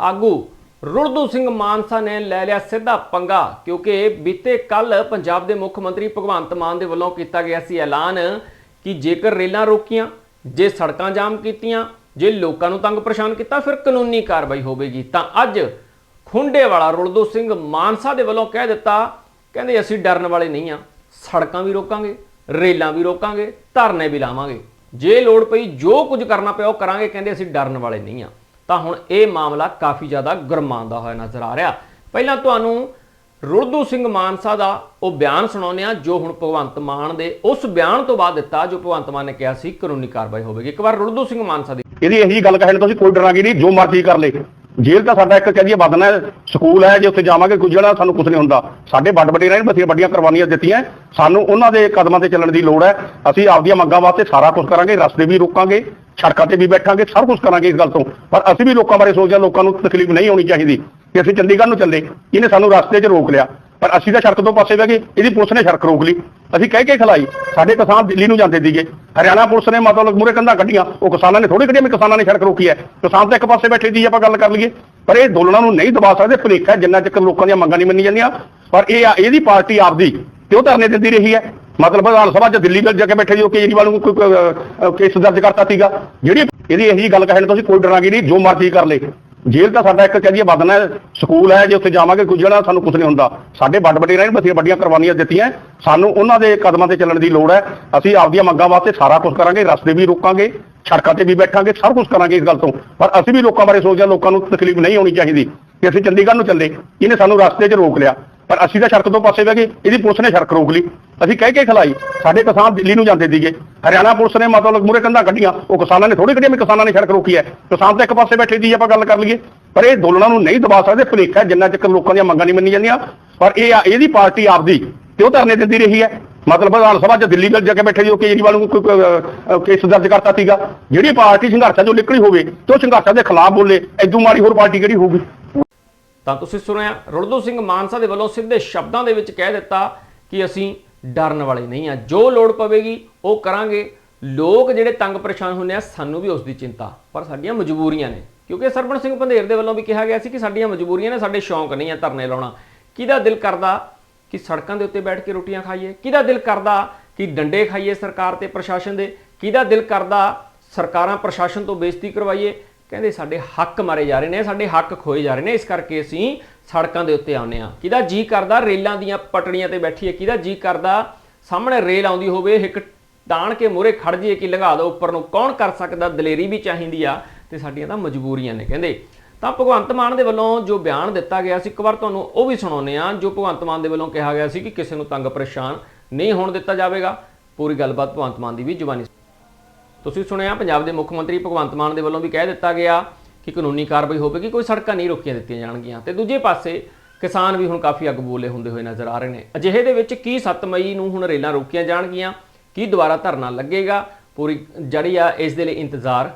ਆਗੂ ਰੁਲਦੂ ਸਿੰਘ ਮਾਨਸਾ ਨੇ ਲੈ ਲਿਆ ਸਿੱਧਾ ਪੰਗਾ, ਕਿਉਂਕਿ ਬੀਤੇ ਕੱਲ ਪੰਜਾਬ ਦੇ ਮੁੱਖ ਮੰਤਰੀ ਭਗਵੰਤ ਮਾਨ ਦੇ ਵੱਲੋਂ ਕੀਤਾ ਗਿਆ ਸੀ ਐਲਾਨ ਕਿ ਜੇਕਰ ਰੇਲਾਂ ਰੋਕੀਆਂ, ਜੇ ਸੜਕਾਂ ਜਾਮ ਕੀਤੀਆਂ, ਜੇ ਲੋਕਾਂ ਨੂੰ ਤੰਗ ਪਰੇਸ਼ਾਨ ਕੀਤਾ, ਫਿਰ ਕਾਨੂੰਨੀ ਕਾਰਵਾਈ ਹੋਵੇਗੀ। ਤਾਂ ਅੱਜ ਖੁੰਡੇ ਵਾਲਾ ਰੁਲਦੂ ਸਿੰਘ ਮਾਨਸਾ ਦੇ ਵੱਲੋਂ ਕਹਿ ਦਿੱਤਾ, ਕਹਿੰਦੇ ਅਸੀਂ ਡਰਨ ਵਾਲੇ ਨਹੀਂ ਆ, ਸੜਕਾਂ ਵੀ ਰੋਕਾਂਗੇ, ਰੇਲਾਂ ਵੀ ਰੋਕਾਂਗੇ, ਧਰਨੇ ਵੀ ਲਾਵਾਂਗੇ। ਜੇ ਲੋੜ ਪਈ ਜੋ ਕੁਝ ਕਰਨਾ ਪਿਆ ਉਹ ਕਰਾਂਗੇ, ਕਹਿੰਦੇ ਅਸੀਂ ਡਰਨ ਵਾਲੇ ਨਹੀਂ ਆ। ਤਾਂ ਹੁਣ ਇਹ ਮਾਮਲਾ ਕਾਫੀ ਜ਼ਿਆਦਾ ਗਰਮਾਉਂਦਾ ਹੋਇਆ ਨਜ਼ਰ ਆ ਰਿਹਾ। ਪਹਿਲਾਂ ਤੁਹਾਨੂੰ ਰੁਲਦੂ ਸਿੰਘ ਮਾਨਸਾ ਦਾ ਉਹ ਬਿਆਨ ਸੁਣਾਉਂਦੇ ਆ ਜੋ ਹੁਣ ਭਗਵੰਤ ਮਾਨ ਦੇ ਉਸ ਬਿਆਨ ਤੋਂ ਬਾਅਦ ਦਿੱਤਾ, ਜੋ ਭਗਵੰਤ ਮਾਨ ਨੇ ਕਿਹਾ ਸੀ, ਕਾਨੂੰਨੀ ਕਾਰਵਾਈ ਹੋਵੇਗੀ। ਇੱਕ ਵਾਰ ਰੁਲਦੂ ਸਿੰਘ ਮਾਨਸਾ ਦੀ ਇਹਦੀ ਇਹੀ ਗੱਲ ਕਹਿਣ, ਤੁਸੀਂ ਕੋਈ ਡਰਾਂਗੇ ਨਹੀਂ, ਜੋ ਮਰਜ਼ੀ ਕਰ ਲੇ। ਜੇਲ੍ਹ ਤਾਂ ਸਾਡਾ ਇੱਕ ਕਹਦੀਏ ਵਧਣਾ ਹੈ ਸਕੂਲ ਹੈ, ਜੇ ਉੱਥੇ ਜਾਵਾਂਗੇ, ਕੁਝ ਜਿਹੜਾ ਸਾਨੂੰ ਕੁਝ ਨਹੀਂ ਹੁੰਦਾ। ਸਾਡੇ ਵੱਡ ਵੱਡੇ ਨੇ ਬਥੇਰੀਆਂ ਵੱਡੀਆਂ ਕੁਰਬਾਨੀਆਂ ਦਿੱਤੀਆਂ। ਸਾਨੂੰ ਉਹਨਾਂ ਦੇ ਕਦਮਾਂ ਤੇ ਚੱਲਣ ਦੀ ਲੋੜ ਹੈ। ਅਸੀਂ ਆਪਦੀਆਂ ਮੰਗਾਂ ਵਾਸਤੇ ਸਾਰਾ ਕੁਝ ਕਰਾਂਗੇ, ਰਸਤੇ ਵੀ ਰੋਕਾਂਗੇ। ਸੜਕਾਂ ਤੇ ਵੀ ਬੈਠਾਂਗੇ, ਸਭ ਕੁਝ ਕਰਾਂਗੇ ਇਸ ਗੱਲ ਤੋਂ। ਪਰ ਅਸੀਂ ਵੀ ਲੋਕਾਂ ਬਾਰੇ ਸੋਚਦੇ ਹਾਂ, ਲੋਕਾਂ ਨੂੰ ਤਕਲੀਫ ਨਹੀਂ ਹੋਣੀ ਚਾਹੀਦੀ ਕਿ ਅਸੀਂ ਚੰਡੀਗੜ੍ਹ ਨੂੰ ਚੱਲੇ, ਇਹਨੇ ਸਾਨੂੰ ਰਸਤੇ 'ਚ ਰੋਕ ਲਿਆ। ਪਰ ਅਸੀਂ ਤਾਂ ਸੜਕ ਤੋਂ ਪਾਸੇ ਬਹਿ ਗਏ, ਇਹਦੀ ਪੁਲਿਸ ਨੇ ਸੜਕ ਰੋਕ ਲਈ। ਅਸੀਂ ਕਹਿ ਕੇ ਖਲਾਈ, ਸਾਡੇ ਕਿਸਾਨ ਦਿੱਲੀ ਨੂੰ ਜਾਂਦੇ ਸੀਗੇ। ਹਰਿਆਣਾ ਪੁਲਿਸ ਨੇ ਮਤਲਬ ਮੂਰੇ ਕੰਧਾਂ ਕੱਢੀਆਂ, ਉਹ ਕਿਸਾਨਾਂ ਨੇ ਥੋੜੀ ਕੱਢੀਆਂ ਮੈਂ ਕਿਸਾਨਾਂ ਨੇ ਸੜਕ ਰੋਕੀ ਹੈ। ਕਿਸਾਨ ਤਾਂ ਇੱਕ ਪਾਸੇ ਬੈਠੇ ਸੀ, ਆਪਾਂ ਗੱਲ ਕਰ ਲਈਏ। ਪਰ ਇਹ ਦੋਲਣਾ ਨੂੰ ਨਹੀਂ ਦਬਾ ਸਕਦੇ, ਭੁਲੇਖਾ ਜਿੰਨਾ ਚਿਰ ਲੋਕਾਂ ਦੀਆਂ ਮੰਗਾਂ ਨਹੀਂ ਮੰਨੀ ਜਾਂਦੀਆਂ। ਪਰ ਇਹ ਆ- ਇਹਦੀ ਪਾਰਟੀ ਆਪਦੀ, ਤੇ ਉਹ ਧਰਨੇ ਦਿੰਦੀ ਰਹੀ ਹੈ। ਮਤਲਬ ਵਿਧਾਨ ਸਭਾ 'ਚ ਦਿੱਲੀ ਵਿੱਚ ਜਾ ਕੇ ਬੈਠੇ ਜੋ ਕੇਜਰੀਵਾਲ ਨੂੰ ਕੋਈ ਕੇਸ ਦਰਜ ਕਰਤਾ ਸੀਗਾ। ਜਿਹੜੀ ਇਹਦੀ ਇਹੀ ਗੱਲ ਕਹਿਣ ਤੋਂ ਅਸੀਂ ਕੋਈ ਡਰਾਂਗੇ ਨਹੀਂ, ਜੋ ਮਰਜ਼ੀ ਕਰ ਲੇ। ਜੇਲ੍ਹ ਤਾਂ ਸਾਡਾ ਇੱਕ ਕਹਦੀਏ ਵਧਣਾ ਹੈ ਸਕੂਲ ਹੈ, ਜੇ ਉੱਥੇ ਜਾਵਾਂਗੇ, ਕੁਝ ਜਿਹੜਾ ਸਾਨੂੰ ਕੁਝ ਨਹੀਂ ਹੁੰਦਾ। ਸਾਡੇ ਵੱਡ ਵੱਡੇ ਰਹਿਣ ਬਥੇਰੀਆਂ ਵੱਡੀਆਂ ਕੁਰਬਾਨੀਆਂ ਦਿੱਤੀਆਂ। ਸਾਨੂੰ ਉਹਨਾਂ ਦੇ ਕਦਮਾਂ ਤੇ ਚੱਲਣ ਦੀ ਲੋੜ ਹੈ। ਅਸੀਂ ਆਪਦੀਆਂ ਮੰਗਾਂ ਵਾਸਤੇ ਸਾਰਾ ਕੁਝ ਕਰਾਂਗੇ, ਰਸਤੇ ਵੀ ਰੋਕਾਂਗੇ, ਸੜਕਾਂ ਤੇ ਵੀ ਬੈਠਾਂਗੇ, ਸਭ ਕੁਝ ਕਰਾਂਗੇ ਇਸ ਗੱਲ ਤੋਂ। ਪਰ ਅਸੀਂ ਵੀ ਲੋਕਾਂ ਬਾਰੇ ਸੋਚਦੇ ਹਾਂ, ਲੋਕਾਂ ਨੂੰ ਤਕਲੀਫ ਨਹੀਂ ਹੋਣੀ ਚਾਹੀਦੀ। ਕਿ ਅਸੀਂ ਚੰਡੀਗੜ੍ਹ ਨੂੰ ਚੱਲੇ, ਇਹਨੇ ਸਾਨੂੰ ਰਸਤੇ 'ਚ ਰੋਕ ਲਿਆ। ਪਰ ਅਸੀਂ ਤਾਂ ਸੜਕ ਤੋਂ ਪਾਸੇ ਬਹਿ ਗਏ ਇਹਦੀ ਪੁਲਿਸ ਨੇ ਸੜਕ ਰੋਕ ਲਈ। ਅਸੀਂ ਕਹਿ ਕੇ ਖਲਾਈ ਸਾਡੇ ਕਿਸਾਨ ਦਿੱਲੀ ਨੂੰ ਜਾਂਦੇ ਸੀਗੇ। ਹਰਿਆਣਾ ਪੁਲਿਸ ਨੇ ਮਤਲਬ ਮੂਰੇ ਕੰਧਾਂ ਕੱਢੀਆਂ ਉਹ ਕਿਸਾਨਾਂ ਨੇ ਥੋੜੀ ਕੱਢੀਆਂ ਵੀ ਕਿਸਾਨਾਂ ਨੇ ਸੜਕ ਰੋਕੀ ਹੈ। ਕਿਸਾਨ ਤਾਂ ਇੱਕ ਪਾਸੇ ਬੈਠੇ ਸੀ ਆਪਾਂ ਗੱਲ ਕਰ ਲਈਏ। ਪਰ ਇਹ ਦੋਲਣਾ ਨੂੰ ਨਹੀਂ ਦਬਾ ਸਕਦੇ ਭੁਲੇਖਾ ਹੈ, ਜਿੰਨਾ ਚਿਰ ਲੋਕਾਂ ਦੀਆਂ ਮੰਗਾਂ ਨਹੀਂ ਮੰਨੀ ਜਾਂਦੀਆਂ। ਪਰ ਇਹ ਆ- ਇਹਦੀ ਪਾਰਟੀ ਆਪਦੀ ਤੇ ਉਹ ਧਰਨੇ ਦਿੰਦੀ ਰਹੀ ਹੈ? ਮਤਲਬ ਵਿਧਾਨ ਸਭਾ 'ਚ ਦਿੱਲੀ ਵਿੱਚ ਜਾ ਕੇ ਬੈਠੇ ਜੋ ਕੇਜਰੀਵਾਲ ਨੂੰ ਕੋਈ ਕੇਸ ਦਰਜ ਕਰਤਾ ਸੀਗਾ। ਜਿਹੜੀ ਪਾਰਟੀ ਸੰਘਰਸ਼ਾਂ 'ਚੋਂ ਨਿਕਲੀ ਹੋਵੇ ਤੇ ਉਹ ਸੰਘਰਸ਼ਾਂ ਦੇ ਖਿਲਾਫ ਬੋਲੇ ਐਦੂ ਮਾੜੀ ਹੋਰ ਪਾਰਟੀ ਕਿਹੜੀ ਹੋਊਗੀ? ਤਾਂ ਤੁਸੀਂ ਸੁਣਿਆ ਰੁਲਦੂ ਸਿੰਘ ਮਾਨਸਾ ਦੇ ਵੱਲੋਂ ਸਿੱਧੇ ਸ਼ਬਦਾਂ ਦੇ ਵਿੱਚ ਕਹਿ ਦਿੱਤਾ ਕਿ ਅਸੀਂ ਡਰਨ ਵਾਲੇ ਨਹੀਂ ਆ ਜੋ ਲੋੜ ਪਵੇਗੀ, ਉਹ ਕਰਾਂਗੇ। ਲੋਕ ਜਿਹੜੇ ਤੰਗ ਪਰੇਸ਼ਾਨ ਹੁੰਦੇ ਆ, ਸਾਨੂੰ ਵੀ ਉਸ ਦੀ ਚਿੰਤਾ। ਪਰ ਸਾਡੀਆਂ ਮਜਬੂਰੀਆਂ ਨੇ। ਕਿਉਂਕਿ ਸਰਪੰਚ ਸਿੰਘ ਪੰਧੇਰ ਦੇ ਵੱਲੋਂ ਵੀ ਕਿਹਾ ਗਿਆ ਸੀ ਕਿ ਸਾਡੀਆਂ ਮਜਬੂਰੀਆਂ ਨੇ, ਸਾਡੇ ਸ਼ੌਂਕ ਨਹੀਂ ਆ ਧਰਨੇ ਲਾਉਣਾ। ਕਿਹਦਾ ਦਿਲ ਕਰਦਾ ਕਿ ਸੜਕਾਂ ਦੇ ਉੱਤੇ ਬੈਠ ਕੇ ਰੋਟੀਆਂ ਖਾਈਏ? ਕਿਹਦਾ ਦਿਲ ਕਰਦਾ ਕਿ ਡੰਡੇ ਖਾਈਏ ਸਰਕਾਰ ਤੇ ਪ੍ਰਸ਼ਾਸਨ ਦੇ? ਕਿਹਦਾ ਦਿਲ ਕਰਦਾ ਸਰਕਾਰਾਂ ਪ੍ਰਸ਼ਾਸਨ ਤੋਂ ਬੇਇੱਜ਼ਤੀ ਕਰਵਾਈਏ? ਕਹਿੰਦੇ ਸਾਡੇ ਹੱਕ ਮਾਰੇ ਜਾ ਰਹੇ ਨੇ, ਸਾਡੇ ਹੱਕ ਖੋਏ ਜਾ ਰਹੇ ਨੇ, ਇਸ ਕਰਕੇ ਅਸੀਂ ਸੜਕਾਂ ਦੇ ਉੱਤੇ ਆਉਂਦੇ ਆ ਕਿਹਦਾ ਜੀ ਕਰਦਾ ਰੇਲਾਂ ਦੀਆਂ ਪਟੜੀਆਂ ਤੇ ਬੈਠੀਏ ਕਿਹਦਾ ਜੀ ਕਰਦਾ ਸਾਹਮਣੇ ਰੇਲ ਆਉਂਦੀ ਹੋਵੇ, ਇੱਕ ਟਾਣ ਕੇ ਮੂਹਰੇ ਖੜ ਜਾਈਏ ਕਿ ਲੰਘਾ ਦਿਓ ਉੱਪਰ ਨੂੰ ਕੌਣ ਕਰ ਸਕਦਾ, ਦਲੇਰੀ ਵੀ ਚਾਹੀਦੀ ਆ ਤੇ ਸਾਡੀਆਂ ਤਾਂ ਮਜਬੂਰੀਆਂ ਨੇ, ਕਹਿੰਦੇ। ਤਾਂ ਭਗਵੰਤ ਮਾਨ ਦੇ ਵੱਲੋਂ ਜੋ ਬਿਆਨ ਦਿੱਤਾ ਗਿਆ ਸੀ, ਇੱਕ ਵਾਰ ਤੁਹਾਨੂੰ ਉਹ ਵੀ ਸੁਣਾਉਂਦੇ ਆ ਜੋ ਭਗਵੰਤ ਮਾਨ ਦੇ ਵੱਲੋਂ ਕਿਹਾ ਗਿਆ ਸੀ ਕਿ ਕਿਸੇ ਨੂੰ ਤੰਗ ਪਰੇਸ਼ਾਨ ਨਹੀਂ ਹੋਣ ਦਿੱਤਾ ਜਾਵੇਗਾ। ਪੂਰੀ ਗੱਲਬਾਤ ਭਗਵੰਤ ਮਾਨ ਦੀ ਵੀ ਜ਼ੁਬਾਨੀ ਤੁਸੀਂ ਸੁਣਿਆ ਪੰਜਾਬ ਦੇ ਮੁੱਖ ਮੰਤਰੀ ਭਗਵੰਤ ਮਾਨ ਦੇ ਵੱਲੋਂ ਵੀ ਕਹਿ ਦਿੱਤਾ ਗਿਆ ਕਿ ਕਾਨੂੰਨੀ ਕਾਰਵਾਈ ਹੋਵੇਗੀ ਕੋਈ ਸੜਕਾਂ ਨਹੀਂ ਰੋਕੀਆਂ ਦਿੱਤੀਆਂ ਜਾਣਗੀਆਂ। ਤੇ ਦੂਜੇ ਪਾਸੇ ਕਿਸਾਨ ਵੀ ਹੁਣ ਕਾਫੀ ਅੱਗ ਬੋਲੇ ਹੁੰਦੇ ਹੋਏ ਨਜ਼ਰ ਆ ਰਹੇ ਨੇ। ਅਜਿਹੇ ਦੇ ਵਿੱਚ ਕੀ 7 ਮਈ ਨੂੰ ਹੁਣ ਰੇਲਾਂ ਰੋਕੀਆਂ ਜਾਣਗੀਆਂ? ਕੀ ਦੁਬਾਰਾ ਧਰਨਾ ਲੱਗੇਗਾ? ਪੂਰੀ ਜੜੀ ਆ ਇਸ ਦੇ ਲਈ ਇੰਤਜ਼ਾਰ